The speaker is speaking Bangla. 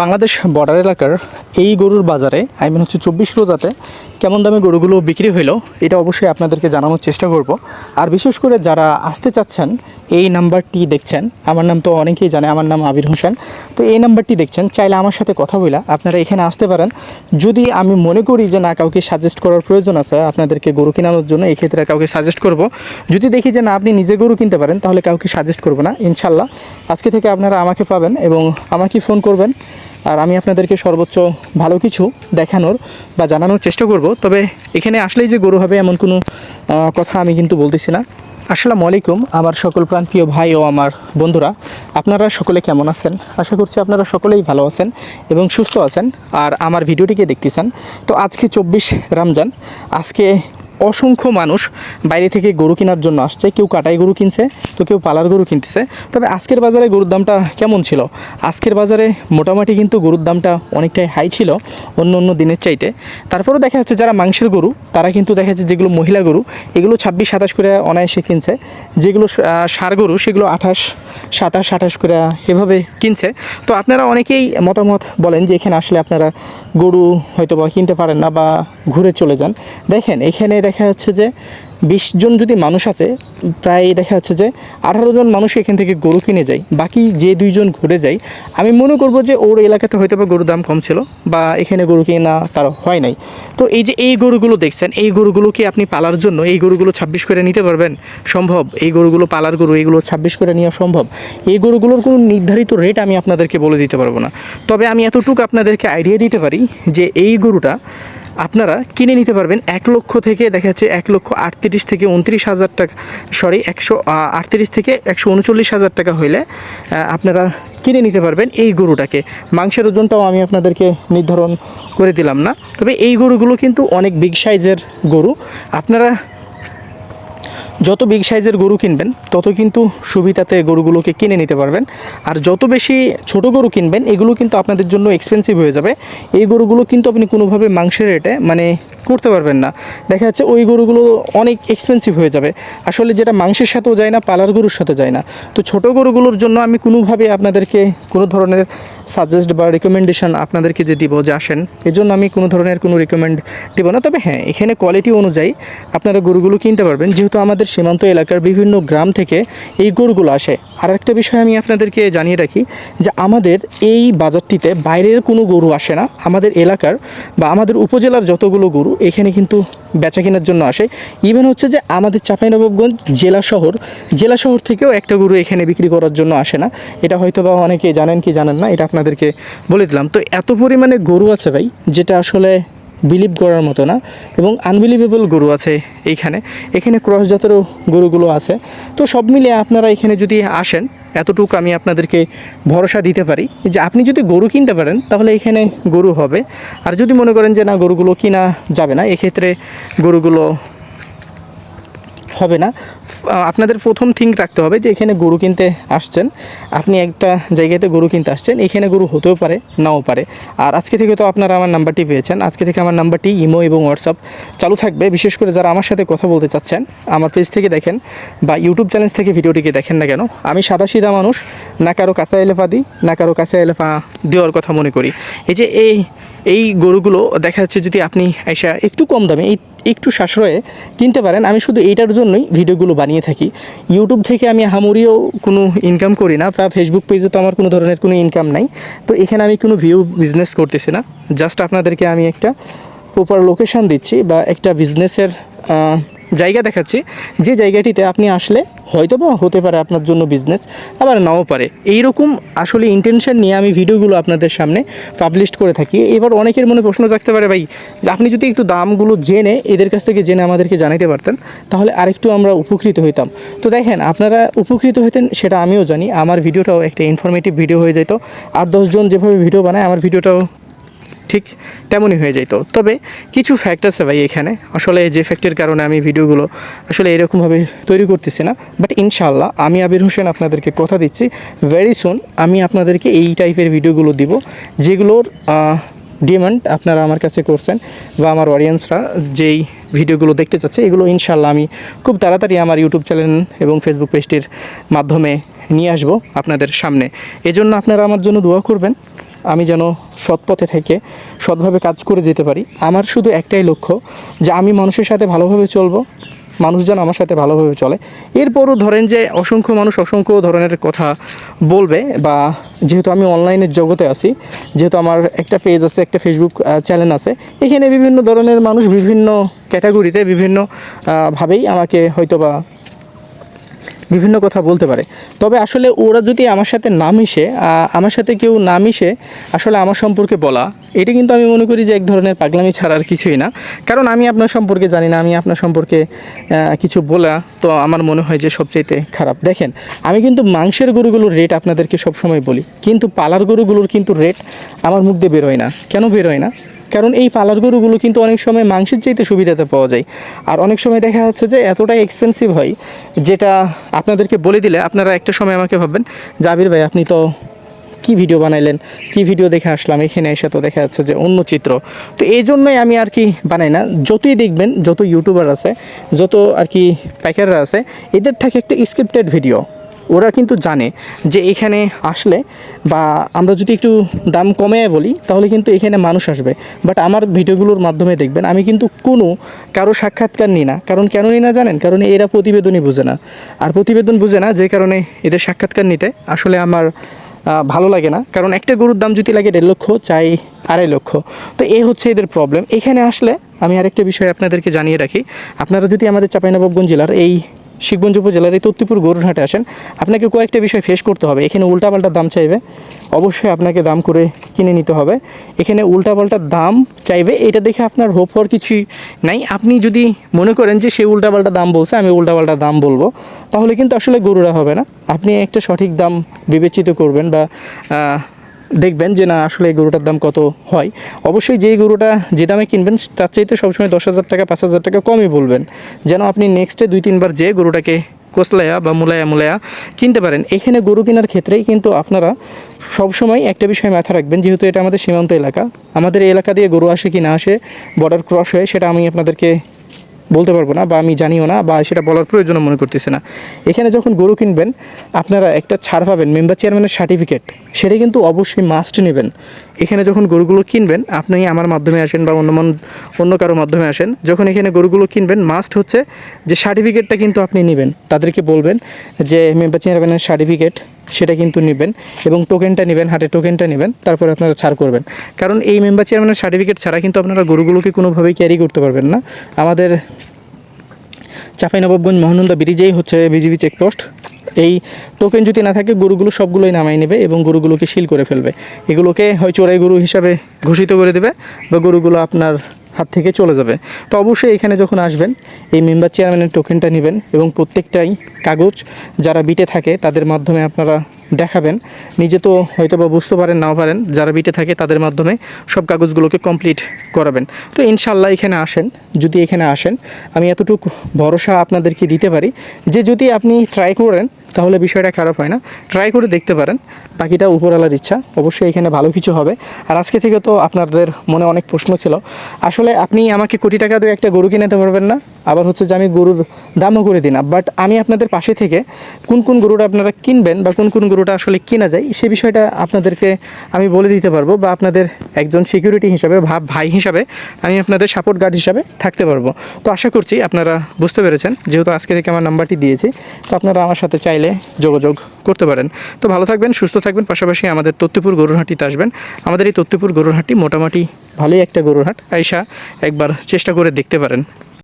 বাংলাদেশ বর্ডার এলাকার এই গরুর বাজারে আই মিন হচ্ছে চব্বিশ রোজাতে কেমন দামে গরুগুলো বিক্রি হইল, এটা অবশ্যই আপনাদেরকে জানানোর চেষ্টা করব। আর বিশেষ করে যারা আসতে চাচ্ছেন, এই নাম্বারটি দেখছেন, আমার নাম তো অনেকেই জানে, আমার নাম আবির হোসেন। তো এই নাম্বারটি দেখছেন, চাইলে আমার সাথে কথা বলা আপনারা এখানে আসতে পারেন। যদি আমি মনে করি যে না, কাউকে সাজেস্ট করার প্রয়োজন আছে, আপনাদেরকে গরু কেনানোর জন্য, এই ক্ষেত্রে কাউকে সাজেস্ট করব। যদি দেখি যে না, আপনি নিজে গরু কিনতে পারেন, তাহলে কাউকে সাজেস্ট করব না, ইনশাল্লাহ। আজকে থেকে আপনারা আমাকে পাবেন এবং আমাকে ফোন করবেন। আর আমি আপনাদেরকে সর্বোচ্চ ভালো কিছু দেখানোর বা জানানোর চেষ্টা করব। তবে এখানে আসলেই যে গরু হবে এমন কোনো কথা আমি কিন্তু বলতেছি না। আসসালামু আলাইকুম, আমার সকল প্রান্তীয় ভাই ও আমার বন্ধুরা। আপনারা সকলে কেমন আছেন? আশা করছি আপনারা সকলেই ভালো আছেন এবং সুস্থ আছেন। আর আমার ভিডিওটিকে দেখতেছেন। তো আজকে চব্বিশ রমজান। আজকে অসংখ্য মানুষ বাইরে থেকে গরু কেনার জন্য আসছে। কেউ কাটাই গরু কিনছে, তো কেউ পালার গরু কিনতেছে। তবে আজকের বাজারে গরুর দামটা কেমন ছিল? আজকের বাজারে মোটামুটি কিন্তু গরুর দামটা অনেকটাই হাই ছিল, অন্য অন্য দিনের চাইতে। তারপরেও দেখা যাচ্ছে যারা মাংসের গরু, তারা কিন্তু দেখা যাচ্ছে যেগুলো মহিলা গরু, এগুলো ছাব্বিশ, সাতাশ করে অনায়াসে কিনছে। যেগুলো ষাঁড় গরু, সেগুলো আঠাশ সাতাশ, আঠাশ করে এভাবে কিনছে। তো আপনারা অনেকেই মতামত বলেন যে এখানে আসলে আপনারা গরু হয়তো বা কিনতে পারেন না বা ঘুরে চলে যান। দেখেন, এখানে দেখা যাচ্ছে যে বিশ জন যদি মানুষ আছে, প্রায় দেখা যাচ্ছে যে আঠারো জন মানুষ এখান থেকে গরু কিনে যায়। বাকি যে দুইজন ঘুরে যায়, আমি মনে করব যে ওর এলাকাতে হয়তো বা গরুর দাম কম ছিল বা এখানে গরু কেনা তার হয় নাই। তো এই যে এই গরুগুলো দেখছেন, এই গরুগুলোকে আপনি পালার জন্য এই গরুগুলো ছাব্বিশ করে নিতে পারবেন? সম্ভব। এই গরুগুলো পালার গরু এইগুলো ছাব্বিশ করে নেওয়া সম্ভব। এই গরুগুলোর কোনো নির্ধারিত রেট আমি আপনাদেরকে বলে দিতে পারব না। তবে আমি এতটুকু আপনাদেরকে আইডিয়া দিতে পারি যে এই গরুটা আপনারা কিনে নিতে পারবেন এক লক্ষ থেকে দেখা যাচ্ছে এক লক্ষ আটত্রিশ থেকে উনত্রিশ হাজার টাকা সরি একশো আটত্রিশ থেকে একশো উনচল্লিশ হাজার টাকা হইলে আপনারা কিনে নিতে পারবেন এই গরুটাকে। মাংসের ওজনটাও আমি আপনাদেরকে নির্ধারণ করে দিলাম না। তবে এই গরুগুলো কিন্তু অনেক বিগ সাইজের গরু। আপনারা যত বিগ সাইজের গরু কিনবেন, তত কিন্তু সুবিধাতে গরুগুলোকে কিনে নিতে পারবেন। আর যত বেশি ছোট গরু কিনবেন, এগুলো কিন্তু আপনাদের জন্য এক্সপেন্সিভ হয়ে যাবে। এই গরুগুলো কিন্তু আপনি কোনোভাবে মাংসের রেটে মানে করতে পারবেন না। দেখা যাচ্ছে ওই গরুগুলো অনেক এক্সপেন্সিভ হয়ে যাবে। আসলে যেটা মাংসের সাথেও যায় না, পালার গরুর সাথে যায় না। তো ছোট গরুগুলোর জন্য আমি কোনোভাবে আপনাদেরকে কোনো ধরনের সাজেস্ট বা রেকমেন্ডেশন আপনাদেরকে যে দিব যে আসেন, এজন্য আমি কোনো ধরনের কোনো রেকমেন্ড দিব না। তবে হ্যাঁ এখানে কোয়ালিটি অনুযায়ী আপনারা গরুগুলো কিনতে পারবেন। যেহেতু আমাদের সীমান্ত এলাকার বিভিন্ন গ্রাম থেকে এই গরুগুলো আসে। আর একটা বিষয় আমি আপনাদেরকে জানিয়ে রাখি যে আমাদের এই বাজারটিতে বাইরের কোনো গরু আসে না। আমাদের এলাকার বা আমাদের উপজেলার যতগুলো গরু এখানে কিন্তু বেচা কেনার জন্য আসে। ইভেন হচ্ছে যে আমাদের চাঁপাইনবাবগঞ্জ জেলা শহর জেলা শহর থেকেও একটা গরু এখানে বিক্রি করার জন্য আসে না। এটা হয়তো বা অনেকে জানেন কি জানেন না, এটা আপনাদেরকে বলে দিলাম। তো এত পরিমাণে গরু আছে ভাই, যেটা আসলে বিলিভ করার মতো না এবং আনবিলিভেবল গরু আছে এইখানে এখানে ক্রস জাতেরও গরুগুলো আছে। তো সব মিলিয়ে আপনারা এখানে যদি আসেন এতটুকু আমি আপনাদেরকে ভরসা দিতে পারি যে আপনি যদি গরু কিনতে পারেন, তাহলে এখানে গরু হবে। আর যদি মনে করেন যে না, গরুগুলো কিনা যাবে না, এক্ষেত্রে গরুগুলো হবে না। আপনাদের প্রথম থিঙ্ক রাখতে হবে যে, এখানে গরু কিনতে আসছেন। আপনি একটা জায়গাতে গরু কিনতে আসছেন। এখানে গরু হতেও পারে, নাও পারে। আর আজকে থেকে তো আপনারা আমার নাম্বারটি পেয়েছেন। আজকে থেকে আমার নাম্বারটি ইমো এবং হোয়াটসঅ্যাপ চালু থাকবে। বিশেষ করে যারা আমার সাথে কথা বলতে চাচ্ছেন, আমার পেজ থেকে দেখেন বা ইউটিউব চ্যানেল থেকে ভিডিওটিকে দেখেন না কেন, আমি সাদা সিধা মানুষ, না কারও কাঁচা এলেফা দিই না কারও কাঁচা এলেফা দেওয়ার কথা মনে করি। এই যে এই এই গরুগুলো দেখা যাচ্ছে যদি আপনি এসা একটু কম দামে, এই একটু সাশ্রয়ে কিনতে পারেন, আমি শুধু এইটার জন্যই ভিডিওগুলো বানিয়ে থাকি। ইউটিউব থেকে আমি হামুরিও কোনো ইনকাম করি না, বা ফেসবুক পেজে তো আমার কোনো ধরনের কোনো ইনকাম নাই। তো এখানে আমি কোনো ভিউ বিজনেস করতেছি না। জাস্ট আপনাদেরকে আমি একটা প্রপার লোকেশান দিচ্ছি বা একটা বিজনেসের জায়গা দেখাচ্ছি। যে জায়গাটিতে আপনি আসলে হয়তো বা হতে পারে আপনার জন্য বিজনেস আবার নাও পারে। এইরকম আসলে ইন্টেনশন নিয়ে আমি ভিডিওগুলো আপনাদের সামনে পাবলিশ করে থাকি। এবার অনেকের মনে প্রশ্ন থাকতে পারে, ভাই, আপনি যদি একটু দামগুলো জেনে, এদের কাছ থেকে জেনে আমাদেরকে জানাতে পারতেন, তাহলে আরেকটু আমরা উপকৃত হইতাম। তো দেখেন, আপনারা উপকৃত হইতেন সেটা আমিও জানি। আমার ভিডিওটাও একটা ইনফরমেটিভ ভিডিও হয়ে যেত আর দশজন যেভাবে ভিডিও বানায়, আমার ভিডিওটাও ঠিক তেমনই হয়ে যেত তবে কিছু ফ্যাক্ট আছে ভাই এখানে। আসলে যে ফ্যাক্টের কারণে আমি ভিডিওগুলো আসলে এরকমভাবে তৈরি করতেছি না। বাট ইনশাল্লাহ আমি আবির হোসেন আপনাদেরকে কথা দিচ্ছি। ভেরি সুন আমি আপনাদেরকে এই টাইপের ভিডিওগুলো দিব, যেগুলোর ডিমান্ড আপনারা আমার কাছে করছেন বা আমার অডিয়েন্সরা যেই ভিডিওগুলো দেখতে চাচ্ছে, এগুলো ইনশাল্লাহ আমি খুব তাড়াতাড়ি আমার ইউটিউব চ্যানেল এবং ফেসবুক পেজটির মাধ্যমে নিয়ে আসব আপনাদের সামনে। এজন্য আপনারা আমার জন্য দোয়া করবেন। আমি যেন সৎ পথে থেকে সৎভাবে কাজ করে যেতে পারি। আমার শুধু একটাই লক্ষ্য যে আমি মানুষের সাথে ভালোভাবে চলবো, মানুষ যেন আমার সাথে ভালোভাবে চলে। এরপরও ধরেন যে অসংখ্য মানুষ অসংখ্য ধরনের কথা বলবে বা যেহেতু আমি অনলাইনের জগতে আছি, যেহেতু আমার একটা পেজ আছে, একটা ফেসবুক চ্যানেল আছে, এখানে বিভিন্ন ধরনের মানুষ বিভিন্ন ক্যাটাগরিতে বিভিন্ন ভাবেই আমাকে হয়তোবা বিভিন্ন কথা বলতে পারে। তবে আসলে ওরা যদি আমার সাথে না মিশে আমার সাথে কেউ না মিশে, আসলে আমার সম্পর্কে বলা, এটা কিন্তু আমি মনে করি যে এক ধরনের পাগলামি ছাড়া আর কিছুই না। কারণ আমি আপনার সম্পর্কে জানি না, আমি আপনার সম্পর্কে কিছু বলা, তো আমার মনে হয় যে সবচাইতে খারাপ। দেখেন, আমি কিন্তু মাংসের গরুগুলোর রেট আপনাদেরকে সবসময় বলি, কিন্তু পালার গরুগুলোর কিন্তু রেট আমার মুখ দিয়ে বেরোয় না। কেন বেরোয় না? কারণ এই পালার গরুগুলো কিন্তু অনেক সময় মাংসের চাইতে সুবিধাতে পাওয়া যায়। আর অনেক সময় দেখা যাচ্ছে যে এতটাই এক্সপেন্সিভ হয়, যেটা আপনাদেরকে বলে দিলে আপনারা একটা সময় আমাকে ভাববেন, জাবির ভাই, আপনি তো কি ভিডিও বানাইলেন? কি ভিডিও দেখে আসলাম? এখানে এসে তো দেখা যাচ্ছে যে অন্য চিত্র। তো এই জন্যই আমি আর কি বানাই না। যতই দেখবেন, যত ইউটিউবার আছে, যত আর কি পাইকাররা আছে, এদের থাকে একটা স্ক্রিপ্টেড ভিডিও ওরা কিন্তু জানে যে এখানে আসলে বা আমরা যদি একটু দাম কমে বলি, তাহলে কিন্তু এখানে মানুষ আসবে। বাট আমার ভিডিওগুলোর মাধ্যমে দেখবেন, আমি কিন্তু কোনো কারও সাক্ষাৎকার নিই না। কারণ কেন নিই না জানেন? কারণ এরা প্রতিবেদনই বুঝে না। আর প্রতিবেদন বুঝে না যে কারণে এদের সাক্ষাৎকার নিতে আসলে আমার ভালো লাগে না। কারণ একটা গরুর দাম যদি লাগে দেড় লক্ষ, চাই আড়াই লক্ষ। তো এ হচ্ছে এদের প্রবলেম এখানে আসলে আমি আরেকটা বিষয় আপনাদেরকে জানিয়ে রাখি। আপনারা যদি আমাদের চাঁপাইনবাবগঞ্জ জেলার এই শিখগঞ্জ উপজেলার এই তত্তিপুর গরুরহাটে আসেন। আপনাকে কয়েকটা বিষয় ফেস করতে হবে। এখানে উল্টাপাল্টা দাম চাইবে। অবশ্যই আপনাকে দাম করে কিনে নিতে হবে। এখানে উল্টাপাল্টা দাম চাইবে। এটা দেখে আপনার হোপ হওয়ার কিছুই নাই। আপনি যদি মনে করেন যে সে উল্টাপাল্টা দাম বলছে, আমি উল্টাপাল্টা দাম বলব, তাহলে কিন্তু আসলে গরুরা হবে না। আপনি একটা সঠিক দাম বিবেচিত করবেন বা দেখবেন যে না, আসলে এই গরুটার দাম কত হয়। অবশ্যই যেই গরুটা যে দামে কিনবেন, তার চাইতে সবসময় দশ হাজার টাকা, পাঁচ হাজার টাকা কমই বলবেন। যেন আপনি নেক্সটে দুই, তিনবার যে গরুটাকে কোসলায়া বা মুলায়া মুলায়া কিনতে পারেন। এখানে গরু কেনার ক্ষেত্রেই কিন্তু আপনারা সবসময় একটা বিষয় মাথা রাখবেন, যেহেতু এটা আমাদের সীমান্ত এলাকা। আমাদের এই এলাকা দিয়ে গরু আসে কি না আসে বর্ডার ক্রস হয়ে, সেটা আমি আপনাদেরকে বলতে পারব না বা আমি জানিও না বা সেটা বলার প্রয়োজন মনে করতেছি না। এখানে যখন গরু কিনবেন, আপনারা একটা ছাড় পাবেন মেম্বার চেয়ারম্যানের সার্টিফিকেট সেটা কিন্তু অবশ্যই মাস্ট নেবেন। এখানে যখন গরুগুলো কিনবেন, আপনি আমার মাধ্যমে আসেন বা অন্য অন্য কারও মাধ্যমে আসেন, যখন এখানে গরুগুলো কিনবেন মাস্ট হচ্ছে যে সার্টিফিকেটটা কিন্তু আপনি নেবেন। তাদেরকে বলবেন যে মেম্বার চেয়ারম্যানের সার্টিফিকেট সেটা কিন্তু নেবেন এবং টোকেনটা নেবেন হাটে টোকেনটা নেবেন, তারপরে আপনারা ছাড় করবেন। কারণ এই মেম্বার চেয়ারম্যানের সার্টিফিকেট ছাড়া কিন্তু আপনারা গরুগুলোকে কোনোভাবেই ক্যারি করতে পারবেন না। আমাদের চাঁপাইনবাবগঞ্জ মহানন্দা ব্রিজেই হচ্ছে বিজিবি চেকপোস্ট এই টোকেন যদি না থাকে, গরুগুলো সবগুলোই নামাই নেবে এবং গরুগুলোকে সিল করে ফেলবে। এগুলোকে হয় চোরাই গরু হিসাবে ঘোষিত করে দেবে বা গরুগুলো আপনার হাত থেকে চলে যাবে। তো অবশ্যই এখানে যখন আসবেন, এই মেম্বার চেয়ারম্যানের টোকেনটা নেবেন এবং প্রত্যেকটাই কাগজ যারা বিটে থাকে তাদের মাধ্যমে আপনারা দেখাবেন। নিজে তো হয়তো বা বুঝতে পারেন, নাও পারেন, যারা বিটে থাকে তাদের মাধ্যমে সব কাগজগুলোকে কমপ্লিট করাবেন। তো ইনশাল্লাহ এখানে আসেন, যদি এখানে আসেন, আমি এতটুকু ভরসা আপনাদেরকে দিতে পারি যে যদি আপনি ট্রাই করেন তাহলে বিষয়টা খারাপ হয় না। ট্রাই করে দেখতে পারেন। বাকিটা উপরওয়ালার ইচ্ছা। অবশ্যই এখানে ভালো কিছু হবে। আর আজকে থেকে তো আপনাদের মনে অনেক প্রশ্ন ছিল। আসলে আপনি আমাকে কোটি টাকা দিয়ে একটা গরু কিনে পারবেন না। আবার হচ্ছে যে আমি গরুর দামও করে দিই না। বাট আমি আপনাদের পাশে থেকে কোন কোন গরুটা আপনারা কিনবেন বা কোন কোন গরুটা আসলে কিনা যায়, সে বিষয়টা আপনাদেরকে আমি বলে দিতে পারব বা আপনাদের একজন সিকিউরিটি হিসাবে ভাব ভাই হিসাবে আমি আপনাদের সাপোর্ট গার্ড হিসাবে থাকতে পারব। তো আশা করছি আপনারা বুঝতে পেরেছেন। যেহেতু আজকে থেকে আমার নাম্বারটি দিয়েছি, তো আপনারা আমার সাথে চাইলে যোগাযোগ করতে পারেন। তো ভালো থাকবেন, সুস্থ থাকবেন, পাশাপাশি আমাদের তত্ত্বপুর গরুরহাটিতে আসবেন। আমাদের এই তত্ত্বপুর গরুরহাটি মোটামুটি ভালোই একটা গরুরহাট। আইসা একবার চেষ্টা করে দেখতে পারেন।